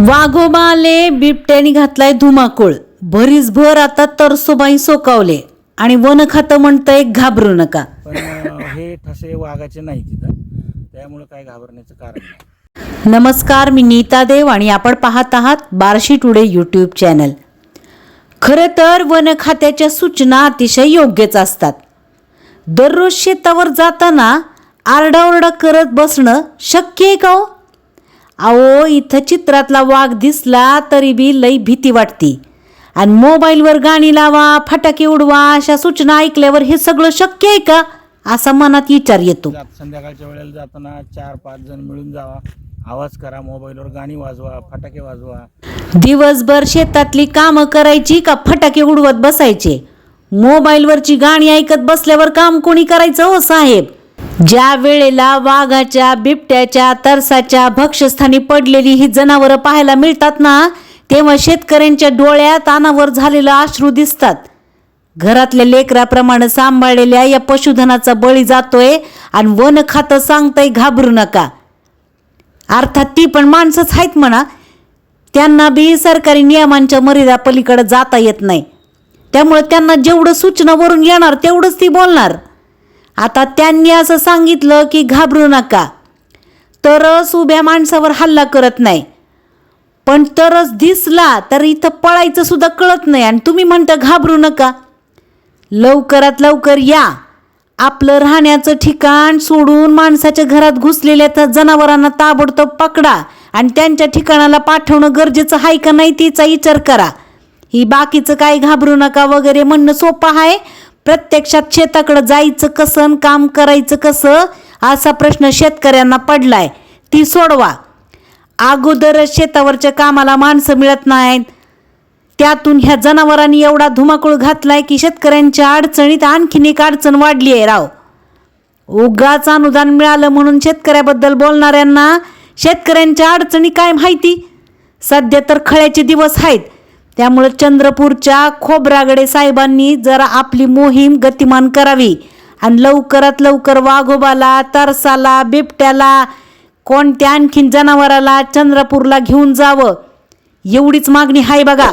वाघोबाले बिबट्याने घातलाय धुमाकूळ. भरीसभर आता तरसोबाई सोकावले. आणि वन खातं म्हणतंय घाबरू नका. पण अं, हे ठसे वाघाचे नाही तिथं. त्यामुळे काय घाबरण्याचं कारण नाही. नमस्कार मी नीता देव आणि आपण पाहत आहात बार्शी टुडे यूट्यूब चॅनल खरं तर वन खात्याच्या सूचना अतिशय योग्यच असतात. दररोज शेतावर जाताना आरडाओरडा करत बसणं शक्य आहे का हो? अहो इथं चित्रातला वाघ दिसला तरी बी लई भीती वाटती. आणि मोबाईलवर गाणी लावा फटाके उडवा अशा सूचना ऐकल्यावर हे सगळं शक्य आहे का? असा मनात विचार येतो. जात संध्याकाळच्या वेळेला जाताना चार पाच जण मिळून जावा. आवाज करा मोबाईलवर गाणी वाजवा फटाके वाजवा. दिवसभर शेतातली कामं करायची का फटाके उडवत बसायचे? मोबाईलवरची गाणी ऐकत बसल्यावर काम कोणी करायचं हो साहेब? ज्या वेळेला वाघाच्या बिबट्याच्या तरसाच्या भक्षस्थानी पडलेली ही जनावरं पाहायला मिळतात ना तेव्हा शेतकऱ्यांच्या डोळ्यात अनावर झालेलं अश्रू दिसतात. घरातल्या लेकराप्रमाणे सांभाळलेल्या या पशुधनाचा बळी जातोय आणि वन खातं सांगतंय घाबरू नका. अर्थात ती पण माणसंच आहेत म्हणा. त्यांना बी सरकारी नियमांच्या मर्यादा पलीकडे जाता येत नाही. त्यामुळे त्यांना जेवढं सूचना वरून येणार तेवढंच ती बोलणार. आता त्यांनी असं सांगितलं की घाबरू नका. तरच उभ्या माणसावर हल्ला करत नाही. पण तरच दिसला तर इथं पळायचं सुद्धा कळत नाही आणि तुम्ही म्हणता घाबरू नका. लवकरात लवकर या. आपलं राहण्याचं ठिकाण सोडून माणसाच्या घरात घुसलेल्या त्या जनावरांना ताबडतोब पकडा आणि त्यांच्या ठिकाणाला पाठवणं गरजेचं आहे का नाही तिचा विचार करा. ही बाकीचं काय घाबरू नका वगैरे म्हणणं सोपं आहे. प्रत्यक्षात शेताकडं जायचं कसं काम करायचं कसं असा प्रश्न शेतकऱ्यांना पडलाय. ती सोडवा. अगोदरच शेतावरच्या कामाला माणसं मिळत नाहीत. त्यातून ह्या जनावरांनी एवढा धुमाकूळ घातलाय की शेतकऱ्यांच्या अडचणीत आणखीन एक अडचण वाढली आहे राव. उगाच अनुदान मिळालं म्हणून शेतकऱ्याबद्दल बोलणाऱ्यांना शेतकऱ्यांच्या अडचणी काय माहिती? सध्या तर खळ्याचे दिवस आहेत. त्यामुळं चंद्रपूरच्या खोबरागडे साहेबांनी जरा आपली मोहीम गतिमान करावी. आणि लवकरात लवकर वाघोबाला तरसाला बिबट्याला कोणत्या आणखीन जनावराला चंद्रपूरला घेऊन जावं? एवढीच मागणी आहे बघा.